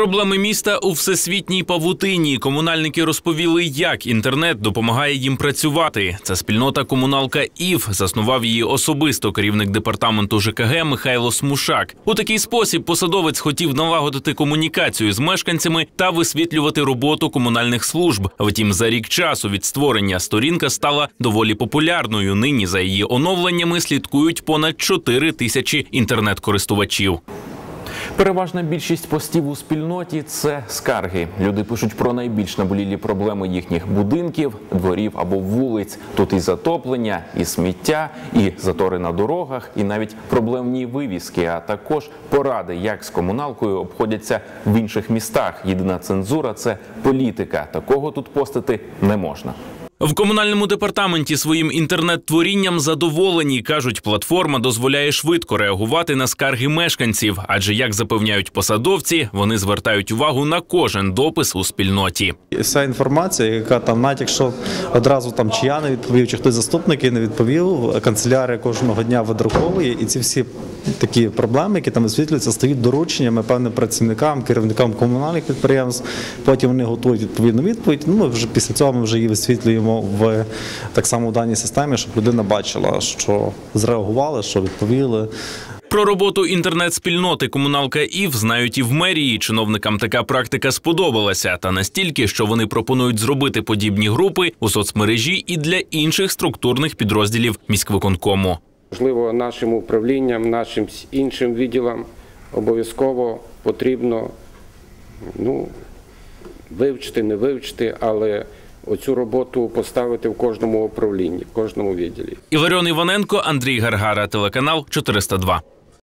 Проблеми міста у всесвітній павутині. Комунальники розповіли, як інтернет допомагає їм працювати. Це спільнота комуналка ІВ заснував її особисто керівник департаменту ЖКГ Михайло Смушак. У такий спосіб посадовець хотів налагодити комунікацію з мешканцями та висвітлювати роботу комунальних служб. Втім, за рік часу від створення сторінка стала доволі популярною. Нині за її оновленнями слідкують понад 4 тисячі інтернет-користувачів. Переважна більшість постів у спільноті це скарги. Люди пишуть про найбільш наболілі проблеми їхніх будинків, дворів або вулиць. Тут і затоплення, і сміття, і затори на дорогах, і навіть проблемні вивіски, а також поради, як з комуналкою обходяться в інших містах. Єдина цензура це політика. Такого тут постити не можна. В комунальному департаменті своїм інтернет-творінням задоволені кажуть, платформа дозволяє швидко реагувати на скарги мешканців, адже як запевняють посадовці, вони звертають увагу на кожен допис у спільноті. Вся інформація, яка там, навіть якщо одразу там чи я не відповів, чи хтось з заступників не відповів, канцелярія кожного дня видруковує, і ці всі такі проблеми, які там висвітлюються, стають дорученнями певним працівникам, керівникам комунальних підприємств. Потім вони готують відповідну відповідь. Ну ми вже після цього ми вже її висвітлюємо в так само в даній системі, щоб людина бачила, що зреагували, що відповіли. Про роботу інтернет-спільноти комуналка ІВ знають і в мерії. Чиновникам така практика сподобалася, та настільки, що вони пропонують зробити подібні групи у соцмережі і для інших структурних підрозділів міськвиконкому. Можливо, нашим управлінням, нашим іншим відділам обов'язково потрібно ну, вивчити, не вивчити, але оцю роботу поставити в кожному управлінні, в кожному відділі. Іларіон Іваненко, Андрій Гаргара, телеканал 402.